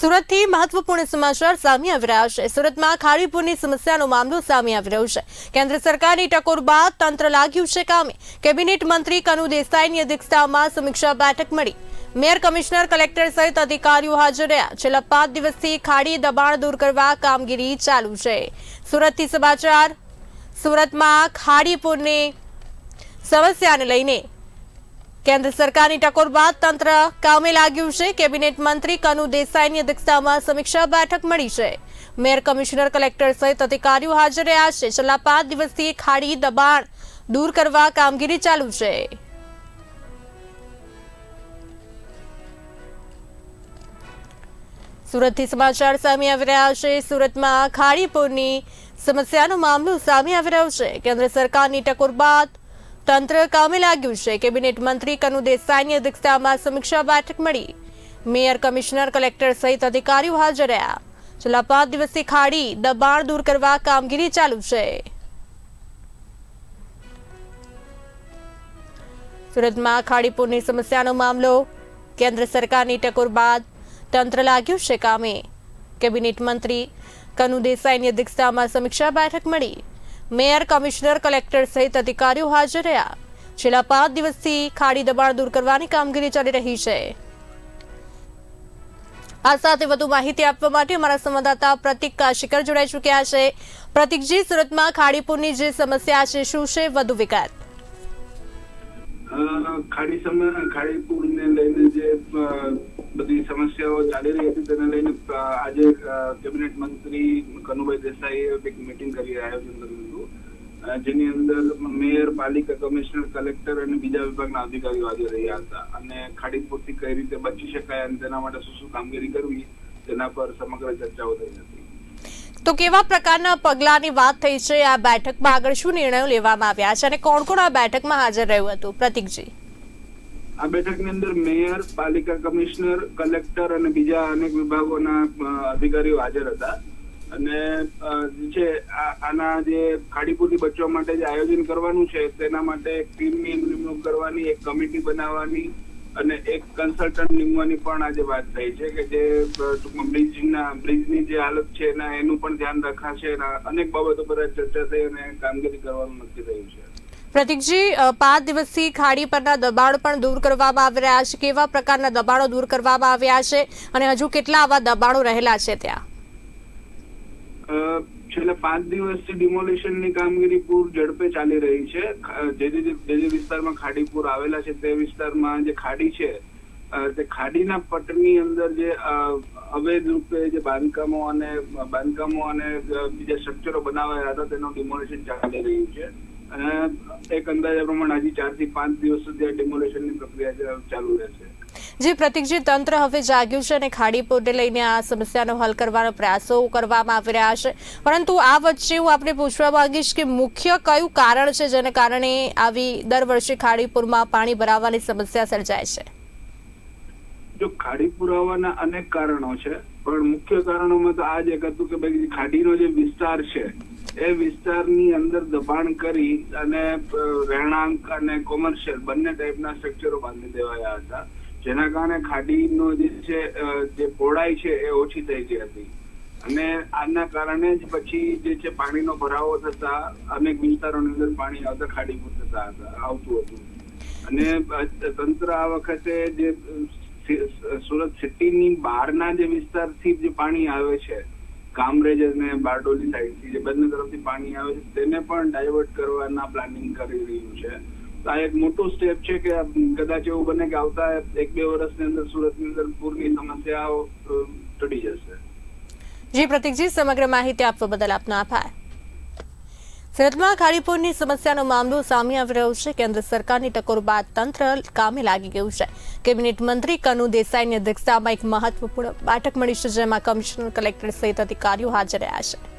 સુરતથી મહત્વપૂર્ણ સમાચાર સામે આવી રહ્યા છે. સુરતમાં ખાડીપુરની સમસ્યાનો મામલો સામે આવી રહ્યો છે. કેન્દ્ર સરકારની ટકોર બાદ તંત્ર લાગ્યું છે કામે. કેબિનેટ મંત્રી કનુ દેસાઈની અધ્યક્ષતામાં સમીક્ષા બેઠક મળી. મેયર કમિશનર કલેક્ટર સહિત અધિકારીઓ હાજર રહ્યા. છેલ્લા પાંચ દિવસથી ખાડી દબાણ દૂર કરવા કામગીરી ચાલુ છે. સુરતથી સમાચાર, સુરતમાં ખાડીપુરની સમસ્યાને લઈને કેન્દ્ર સરકારની ટકોર બાદ તંત્ર કામે લાગ્યું છે. કેબિનેટ મંત્રી કનુ દેસાઈની અધ્યક્ષતામાં સમીક્ષા બેઠક મળી છે. મેયર કમિશનર કલેક્ટર સહિત અધિકારીઓ હાજર રહ્યા છે. છેલ્લા પાંચ દિવસથી ખાડી દબાણ દૂર કરવા કામગીરી ચાલુ છે. સુરતથી સમાચાર સામે આવી રહ્યા છે. સુરતમાં ખાડીપુરની સમસ્યાનો મામલો સામે આવી રહ્યો છે. કેન્દ્ર સરકારની ટકોર બાદ તંત્ર કામે લાગ્યું છે. કેબિનેટ મંત્રી કનુ દેસાઈની અધ્યક્ષતામાં સમીક્ષા બેઠક મળી. મેયર કમિશનર કલેક્ટર સહિત અધિકારીઓ હાજર રહ્યા. છેલ્લા પાંચ દિવસથી ખાડી, દબાણ દૂર કરવા કામગીરી ચાલુ છે. સુરતમાં ખાડીપુરની સમસ્યાનો મામલો. કેન્દ્ર સરકારની ટકોર બાદ તંત્ર લાગ્યું છે કામે. કેબિનેટ મંત્રી કનુ દેસાઈની અધ્યક્ષતામાં સમીક્ષા બેઠક મળી. મેયર કમિશનર કલેક્ટર સહિત અધિકારીઓ હાજર રહ્યા. છેલ્લા પાંચ દિવસથી ખાડી દબાણ દૂર કરવાની કામગીરી ચાલી રહી છે. આ સાથે વધુ માહિતી આપવા માટે અમારા સંવાદદાતા પ્રતિક કાશીકર જોડાઈ ચૂક્યા છે. પ્રતિકજી, સુરતમાં ખાડીપુરની જે સમસ્યા છે, શું છે? વધુ વિગત. ખાડી ખાડીપુરને લઈને જે બધી ચાલી રહી હતી તેને લઈને આજે કેબિનેટ મંત્રી કનુભાઈ દેસાઈએ એક મીટિંગ કરી, આયોજન કર્યું હતું. જેની અંદર મેયર, પાલિકા, કમિશનર, કલેક્ટર અને બીજા વિભાગના અધિકારીઓ હાજર રહ્યા હતા અને ખાડીપુરથી કઈ રીતે બચી શકાય અને તેના માટે શું શું કામગીરી કરવી, તેના પર સમગ્ર ચર્ચાઓ થઈ હતી. તો કેવા પ્રકારના પગલાની વાત થઈ છે? આ બેઠકમાં આગળ શું નિર્ણયો લેવામાં આવ્યા છે અને કોણ કોણ આ બેઠકમાં હાજર રહ્યું હતું? પ્રતિકજી. આ બેઠકની અંદર મેયર, પાલિકા કમિશનર, કલેક્ટર અને બીજા અનેક વિભાગોના અધિકારીઓ હાજર હતા. અને છે આના જે ખાડીપુરથી બચવા માટે જે આયોજન કરવાનું છે, તેના માટે એક ટીમની નિમણૂક કરવાની, એક કમિટી બનાવવાની અને એક કન્સલ્ટન્ટ નીમવાની પણ આજે વાત થઈ છે કે જે ટૂંકમાં બ્રિજના, બ્રિજની જે હાલત છે એના, એનું પણ ધ્યાન રખાશે અને અનેક બાબતો પર ચર્ચા થઈ અને કામગીરી કરવાનું નક્કી થયું છે. પ્રતિકજી પાંચ દિવસથી ખાડી પરના દબાણ પણ દૂર કરવામાં આવી રહ્યા છે. કેવા પ્રકારના દબાણો દૂર કરવામાં આવ્યા છે અને હજુ કેટલા આવા દબાણો રહેલા છે ત્યાં? છેલ્લા પાંચ દિવસથી ડિમોલિશનની કામગીરી પૂર ઝડપે ચાલી રહી છે. જે જે જે વિસ્તારમાં ખાડી પૂર આવેલા છે તે વિસ્તારમાં જે ખાડી છે તે ખાડીના પટની અંદર જે અવૈધ રૂપે જે બાંધકામો અને બાંધકામો અને બીજા સ્ટ્રક્ચરો બનાવાયા હતા તેનું ડિમોલિશન ચાલી રહ્યું છે. એક અંદાજા પ્રમાણે હજી ચારથી પાંચ દિવસ સુધી આ ડિમોલિશનની પ્રક્રિયા ચાલુ રહેશે. જે પ્રતિકજી તંત્ર હવે જાગ્યું છે અને ખાડીપુરને લઈને આ સમસ્યાનો હલ કરવાનો પ્રયાસો કરવામાં આવી રહ્યા છે. પરંતુ આ વચ્ચે હું આપણે પૂછવા માંગીશ કે મુખ્ય કયું કારણ છે જેને કારણે આવી દર વર્ષે ખાડીપુરમાં પાણી ભરાવાની સમસ્યા સર્જાય છે? જો ખાડી પુરાવાના અનેક કારણો છે પણ મુખ્ય કારણોમાં તો આ જ એક હતું કે ભાઈ ખાડીનો જે વિસ્તાર છે એ વિસ્તારની અંદર દબાણ કરી અને રહેણાંક અને કોમર્શિયલ બંને ટાઈપના સ્ટ્રક્ચરો બાંધી દેવાયા હતા. જેના કારણે ખાડીનો જે છે જે પહોળાઈ છે એ ઓછી થઈ ગઈ હતી. અને આના કારણે જ પછી જે છે પાણીનો ભરાવો થતા, અનેક વિસ્તારોની અંદર પાણી આવતા ખાડી થતા હતા, આવતું હતું. અને તંત્ર આ વખતે જે સુરત સિટીની બહારના જે વિસ્તારથી જે પાણી આવે છે કામરેજ અને બારડોલી સાઈડથી જે બંને તરફથી પાણી આવે છે, તેને પણ ડાયવર્ટ કરવાના પ્લાનિંગ કરી રહ્યું છે. આ એક મોટું સ્ટેપ છે કે કદાચ એવું બને કે આવતા એક બે વર્ષની અંદર સુરતની અંદર પૂરની સમસ્યાઓ ટળી જશે. જી, પ્રતિકજી, સમગ્ર માહિતી આપવા બદલ આપનો આભાર. સુરતમાં ખાડીપુરની સમસ્યાનો મામલો સામે આવી રહ્યો છે. કેન્દ્ર સરકારની ટકોર બાદ તંત્ર કામે લાગી ગયું છે. કેબિનેટ મંત્રી કનુ દેસાઈની અધ્યક્ષતામાં એક મહત્વપૂર્ણ બેઠક મળી છે, જેમાં કમિશનર કલેક્ટર સહિત અધિકારીઓ હાજર રહ્યા છે.